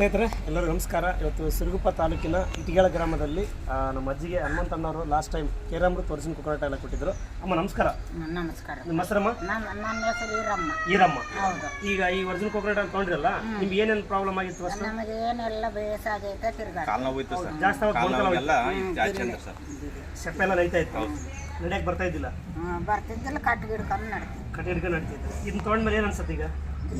ಸ್ನೇಹಿತರೆ ಎಲ್ಲರೂ ನಮಸ್ಕಾರ. ಇವತ್ತು ಸಿರುಗುಪ್ಪ ತಾಲೂಕಿನ ಇಟಿಗಳ ಗ್ರಾಮದಲ್ಲಿ ನಮ್ಮ ಅಜ್ಜಿಗೆ ಹನುಮಂತಣ್ಣವರು ಲಾಸ್ಟ್ ಟೈಮ್ ಕೇರಾಮೃತ ತೋರಿಸಿನ ಕುಕ್ಕರಾಟ ಎಲ್ಲ ಕೊಟ್ಟಿದ್ರು. ಅಮ್ಮ ನಮಸ್ಕಾರ. ನಮಸ್ಕಾರ. ನಿಮ್ಮ ಹೆಸರಮ್ಮ? ನನ್ನ ಹೆಸರು ಈರಮ್ಮ. ಈರಮ್ಮ. ಈಗ ಈ ಒರಿಜಿನ್ ಕುಕ್ಕರಾಟ ತಗೊಂಡಿರಲ್ಲ ನಿಮ್ಗೆ ಏನೇನು ಪ್ರಾಬ್ಲಮ್ ಆಗಿತ್ತು ಫಸ್ಟ್ ನಮಗೆ ಏನೆಲ್ಲ ಬೇಸಾಗೈತೆ ತಿರ್ಗಾಡ ಕಾಲ್ ನೋವು ಇತ್ತು ಸರ್. ಜಾಸ್ತಿ ಸೆಪ್ಪ ಎಲ್ಲ ನೈತಾ ಇತ್ತು? ನಡೆಯಕ್ಕೆ ಬರ್ತಾ ಇದ್ದಿಲ್ಲ? ಬರ್ತಿದ್ದಿಲ್ಲ ಕಟ್ಟಿಗೆ ಗಿಡ್ಕೊಂಡು ನಡ್ತೀವಿ ಕಟ್ಟಿ ಹಿಡ್ಕೊಂಡು ನಡೀತಿತ್ತು ಇದನ್ನ ತೊಗೊಂಡ್ಮೇಲೆ ಏನು ಅನ್ಸುತ್ತೆ ಈಗ?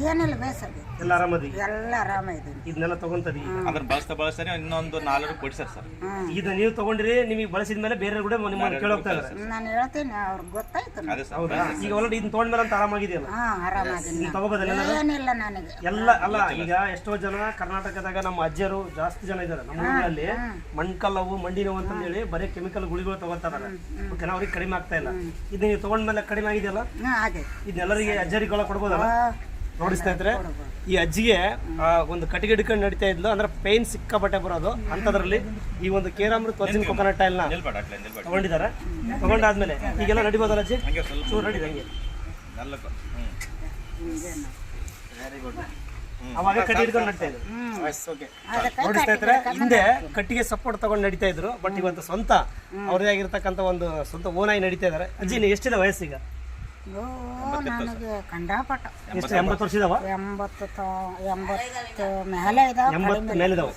ಏನಿಲ್ಲ ಬೇಸಾಗೈತೆ ಎಲ್ಲ ಆರಾಮದಿ? ಎಲ್ಲ ಆರಾಮ ಇದೀನಿ ಇದನ್ನೆಲ್ಲ ತಗೊಂತರಿ. ಅದನ್ನ ಬಳಸ್ತಾ ಬಳಸ್ತಾನೆ ಇನ್ನೊಂದು ನಾಲ್ಕು ಕೊಡಿಸ್ಯಾರ ಸರ್. ಇದನ್ನ ಇದು ನೀವು ತಗೊಂಡ್ರಿ ನಿಮಗೆ ಬಳಸಿದ ಮೇಲೆ ಬೇರೆ ಕೂಡ ನಿಮ್ಮ ಕೇಳೋಗ್ತಾ ಇದ್ದಾರೆ ನಾನು ಹೇಳ್ತೀನಿ ಅವ್ರಿಗೆ ಗೊತ್ತಾಯ್ತು ಅದೇ ಸರ್. ಹೌದಾ? ಈಗ ಆಲ್ರೆಡಿ ಇದನ್ನ ತೊಗೊಂಡ್ಮೇಲೆ ಅಂತ ಆರಾಮಾಗಿದೆಯಲ್ಲ ಹಾ ತಗೋಬೋದಲ್ಲ ಏನಿಲ್ಲ ನನಗೆ. ಎಲ್ಲ ಅಲ್ಲ ಈಗ ಎಷ್ಟೋ ಜನ ಕರ್ನಾಟಕದಾಗ ನಮ್ಮ ಅಜ್ಜರು ಜಾಸ್ತಿ ಜನ ಇದ್ದಾರೆ. ನಮ್ಮ ಊರಲ್ಲಿ ಮಣ್ಕಲ್ಲವು ಮಂಡಿ ನೋವು ಅಂತ ಹೇಳಿ ಬರೀ ಕೆಮಿಕಲ್ ಗುಳಿಗಳು ತಗೋತಾರೆ ಓಕೆನಾ ಅವ್ರಿಗೆ ಕಡಿಮೆ ಆಗ್ತಾ ಇಲ್ಲ. ಇದನ್ನ ನೀವು ತಗೊಂಡ್ಮೇಲೆ ಕಡಿಮೆ ಆಗಿದೆಯಲ್ಲ? ಇದನ್ನೆಲ್ಲರಿಗೆ ಅಜ್ಜರಿಗೆಲ್ಲ ಕೊಡ್ಬೋದಲ್ಲ? ನೋಡಿ ಸ್ನೇಹಿತರೆ ಈ ಅಜ್ಜಿಗೆ ಒಂದು ಕಟ್ಟಿಗೆ ಹಿಡ್ಕೊಂಡು ನಡೀತಾ ಇದ್ಲು. ಅಂದ್ರೆ ಪೈನ್ ಸಿಕ್ಕಾಪಟ್ಟೆ ಬರೋದು ಅಂತದ್ರಲ್ಲಿ ಈ ಒಂದು ಕೇರಾಮೃತ ವರ್ಜಿನ್ ಕೊಕೊನಟ್ ಟೈಲ್ನ ತಗೊಂಡಿದ್ದಾರೆ ತಗೊಂಡಾದ್ಮೇಲೆ ಈಗೆಲ್ಲ ನಡಿಬೋದಲ್ಲ ಅಜ್ಜಿ? ಚೂರು ಹಂಗೆ. ನಲ್ಲಕ ಹ್ಮ್. ಅವಾಗ ಕಟ್ಟಿ ಹಿಡ್ಕೊಂಡು ನಡೀತಾ ಇದ್ರು. ಓಕೆ ನೋಡಿ ಸ್ನೇಹಿತರೆ ಹಿಂದೆ ಕಟ್ಟಿಗೆ ಸಪೋರ್ಟ್ ತಗೊಂಡು ನಡೀತಾ ಇದ್ರು. ಬಟ್ ಇವತ್ತು ಸ್ವಂತ ಅವ್ರದೇ ಆಗಿರ್ತಕ್ಕಂಥ ಒಂದು ಸ್ವಂತ ಓನಾಗಿ ನಡೀತಾ ಇದ್ದಾರೆ ಅಜ್ಜಿ ನೀವು ಎಷ್ಟಿದೆ ವಯಸ್ಸೀಗ? ನನಗೆ ಕಂಡಾಪಟ್ಟ. ಎಷ್ಟು ಎಂಬತ್ತು ವರ್ಷ ಇದಾವ? ಎಂಬತ್ತು ತ- ಎಂಬತ್ತು ಮೇಲೆ ಇದಾವ ಎಂಬತ್ತು ಮೇಲಿದಾವ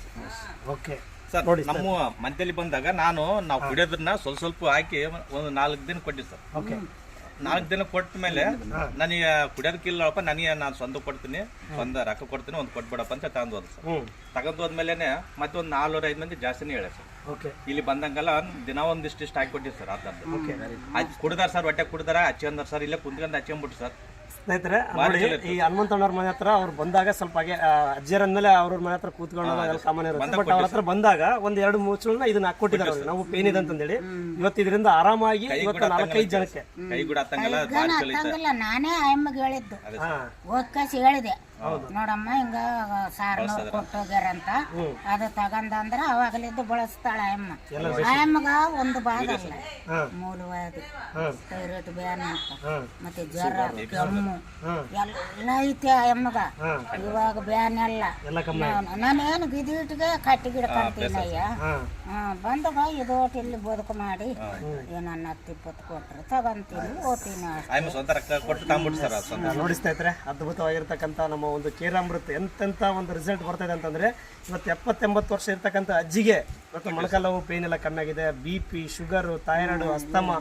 ಓಕೆ. ಸರ್ ನಮ್ಮ ಮಧ್ಯದಲ್ಲಿ ಬಂದಾಗ ನಾನು ನಾವು ಕುಡಿಯೋದನ್ನ ಸ್ವಲ್ಪ ಸ್ವಲ್ಪ ಹಾಕಿ ಒಂದು ನಾಲ್ಕು ದಿನ ಕೊಟ್ಟಿವಿ ಸರ್. ಓಕೆ. ನಾಲ್ಕು ದಿನ ಕೊಟ್ಟ ಮೇಲೆ ನನಗೆ ಕುಡಿಯೋದಕ್ಕಿಲ್ಲಪ್ಪ ನನಗೆ ನಾನು ಸ್ವಂತ ಕೊಡ್ತೀನಿ ಸ್ವಂತ ರೊಕ್ಕ ಕೊಡ್ತೀನಿ ಒಂದು ಕೊಟ್ಬಿಡಪ್ಪ ಅಂತ ತಗೊಂಡು ಹೋದ ಸರ್. ತಗೊಂಡು ಹೋದ್ಮೇಲೆ ಮತ್ತೆ ಒಂದು ನಾಲ್ನೂರ ಐದು ಮಂದಿ ಜಾಸ್ತಿನೇ ಹೇಳ ಸರ್. ಇಲ್ಲಿ ಬಂದಂಗೆಲ್ಲ ದಿನ ಒಂದಿಷ್ಟು ಇಷ್ಟು ಹಾಕಿ ಕೊಟ್ಟಿವಿ ಸರ್ ಅರ್ಧ ಕುಡ್ದಾರ ಸರ್ ಹೊಟ್ಟೆ ಕುಡ್ದಾರ ಹಚ್ಕೊಂಡಾರ ಸರ್ ಇಲ್ಲೇ ಕುಂತ್ಕೊಂಡು ಹಚ್ಕೊಂಡ್ಬಿಟ್ಟು ಸರ್. ಸ್ನೇಹಿತರೆ ನೋಡಿ ಈ ಹನುಮಂತಣ್ಣವ್ರ ಮನೆ ಹತ್ರ ಅವ್ರು ಬಂದಾಗ ಸ್ವಲ್ಪ ಹಾಗೆ ಅಜ್ಜರ ಮೇಲೆ ಅವ್ರ ಮನೆ ಹತ್ರ ಕೂತ್ಕೊಂಡು ಸಾಮಾನ್ಯ ಇರುತ್ತೆ. ಬಟ್ ಅವ್ರ ಹತ್ರ ಬಂದಾಗ ಒಂದ್ ಎರಡು ಮುಚ್ಚಳನ್ನ ಇದನ್ನ ಹಾಕೊಟ್ಟಿದ್ದಾರೆ ಅವ್ರಿಗೆ. ನಾವು ಪೇನ್ ಇದೆ ಅಂತಂದೇಳಿ. ಇವತ್ತು ಇದರಿಂದ ಆರಾಮಾಗಿ ಇವತ್ತು ನಾಲ್ಕೈದು ಜನಕ್ಕೆ. ನಾನೇ ಅಮ್ಮಗೆ ಹೇಳಿದ್ದು. ಹೇಳಿದೆ. ನೋಡಮ್ಮ ಹಿಂಗ ಸಾರು ಕೊಟ್ಟೋಗ್ಯಾರಂತ. ಅದು ತಗಂದಂದ್ರ ಅವಾಗಲಿದ್ದ ಬಳಸ್ತಾಳ ಅಮ್ಮ. ಆ ಎಮ್ಮಗ ಒಂದು ಭಾಗ ಅಲ್ಲ. ಮೂರು ಮೂಲವಾದಿ ಬ್ಯಾನ್ ಅಂತ. ಮತ್ತೆ ಜ್ವರ ಕೆಮ್ಮು ಎಲ್ಲ ಐತಿ ಆ ಎಮ್ಮಗ ಇವಾಗ ಬ್ಯಾನ್ ಎಲ್ಲ. ಎಲ್ಲ ನಾನು- ನಾನೇನು ಬಿದಿಟ್ಟಿಗೆ ಕಟ್ಟಿ ಗಿಡ ಕಟ್ತೀನಯ್ಯ ಹಾ. ಹ್ಮ್, ಬಂದಾಗ ಇದು ಒಟ್ಟು ಇಲ್ಲಿ ಬದುಕು ಮಾಡಿ ಏನನ್ನ ಹತ್ತು ಇಪ್ಪತ್ತು ಕೊಟ್ರು ತಗೊಂತೀನಿ ಓದ್ತೀನಿ ಅದ್ಭುತವಾಗಿರ್ತಕ್ಕಂಥ ನಮ್ಮ ಒಂದು ಕೇರಾಮೃತ ಎಂತೆಂಥ ಒಂದು ರಿಸಲ್ಟ್ ಬರ್ತಾಯಿದೆ ಅಂತಂದರೆ ಅಂತಂದ್ರೆ ಇವತ್ತು ಎಪ್ಪತ್ತೆಂಬತ್ತು ವರ್ಷ ಇರ್ತಕ್ಕಂಥ ಅಜ್ಜಿಗೆ ಇವತ್ತು ಮೊಣಕಾಲವು ಪೇನ್ ಎಲ್ಲ ಕಮ್ಮಿಯಾಗಿದೆ. B P sugar thyroid asthma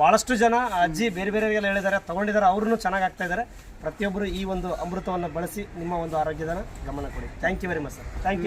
ಭಾಳಷ್ಟು ಜನ ಅಜ್ಜಿ ಬೇರೆ ಬೇರೆಯವರಿಗೆಲ್ಲ ಹೇಳಿದ್ದಾರೆ. ತಗೊಂಡಿದ್ದಾರೆ ಅವ್ರೂ ಚೆನ್ನಾಗಿ ಆಗ್ತಾ ಇದ್ದಾರೆ. ಪ್ರತಿಯೊಬ್ಬರು ಈ ಒಂದು ಅಮೃತವನ್ನು ಬಳಸಿ ನಿಮ್ಮ ಒಂದು ಆರೋಗ್ಯದ ಗಮನ ಕೊಡಿ. Thank you very much sir thank you